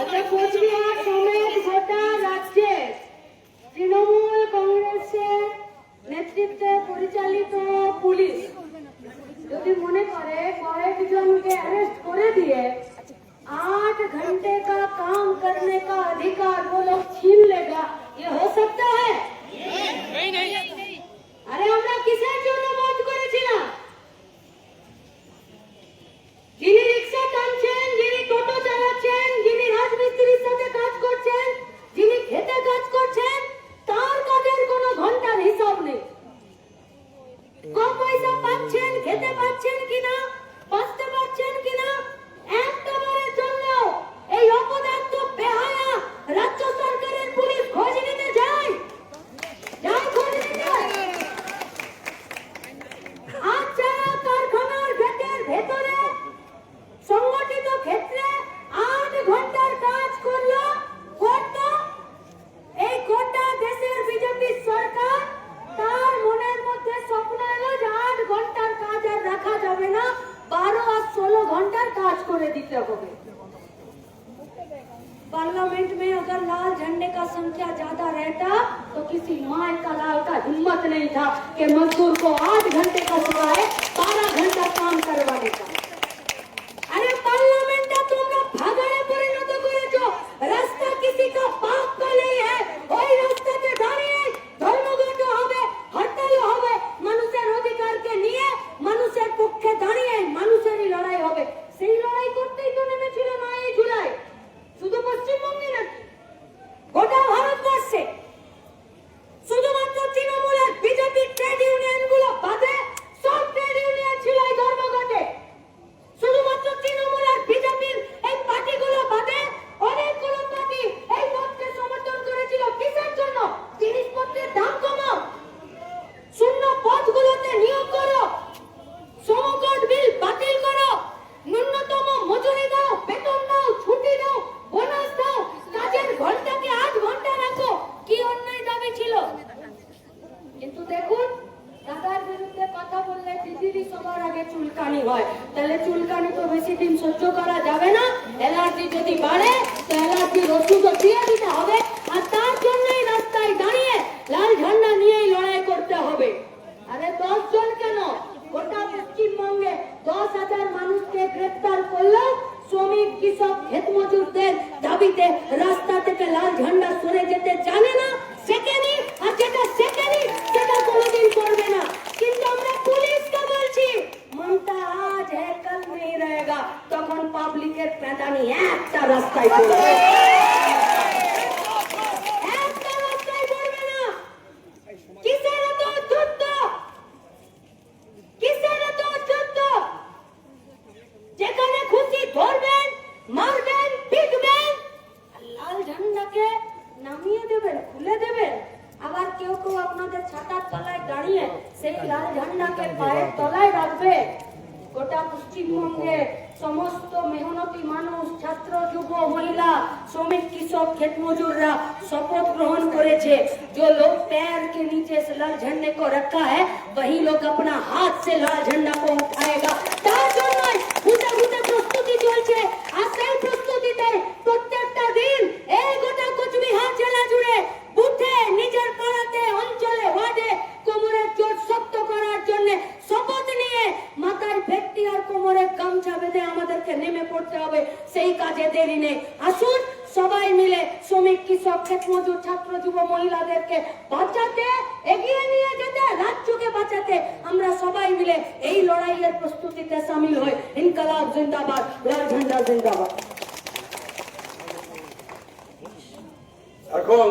আচ্ছা কোচবিহার সমেত গোটা রাজ্যে তৃণমূল কংগ্রেসের নেতৃত্বে পরিচালিত পুলিশ যদি মনে করে কয়েকজনকে अरेस्ट করে দিয়ে आठ घंटे का काम करने का अधिकार वो लोग छीन लेगा করে দিতে হবে पार्लियामेंट में अगर लाल झंडे का संख्या ज्यादा रहता तो किसी माए का लाल का हिम्मत नहीं था कि मजदूर को आठ घंटे का सिवाय बारह घंटा काम বললে সবার আগে চুলকানি হয়, তাহলে চুলকানি তো বেশি দিন সহ্য করা যাবে না। অ্যালার্জি যদি বাড়ে, তো অ্যালার্জির ওষুধও দিয়ে দিতে হবে। আর তার জন্যই রাস্তায় দাঁড়িয়ে লাল ঝান্ডা নিয়েই লড়াই করতে হবে। আরে দশ জন কেন? গোটা পশ্চিমবঙ্গে দশ হাজার মানুষকে গ্রেফতার করল শ্রমিক, কৃষক ক্ষেত মজুরদের দাবিতে রাস্তা জায়গা তখন পাবলিকের প্যাদানি একটা রাস্তায় পড়বে। আচ্ছা। যেখানে খুশি লাল ঝান্ডাকে নামিয়ে দেবেন খুলে দেবেন। আবার কেউ কেউ আপনাদের ছাতার তলায় দাঁড়িয়ে সেই লাল ঝান্ডাকে পায়ের তলায় রাখবে। গোটা পশ্চিমবঙ্গে সমস্ত মেহনতি মানুষ ছাত্র যুব মহিলা শ্রমিক কৃষক ক্ষেত মজুররা शपथ ग्रहण করেছে जो लोग पैर के नीचे से लाल झंडे को रखा है वही लोग अपना हाथ से लाल झंडा को उठाएगा গামছা আমাদেরকে নেমে পড়তে হবে, সেই কাজে দেরি নেই। আসুন, সবাই মিলে শ্রমিক, কৃষক ক্ষেত মজুর ছাত্র, যুব, মহিলাদেরকে বাঁচাতে, এগিয়ে নিয়ে যেতে, রাজ্যকে বাঁচাতে আমরা সবাই মিলে এই লড়াইয়ের প্রস্তুতিতে সামিল হই। ইনকালাব জিন্দাবাদ, লাল ঝান্ডা জিন্দাবাদ। এখন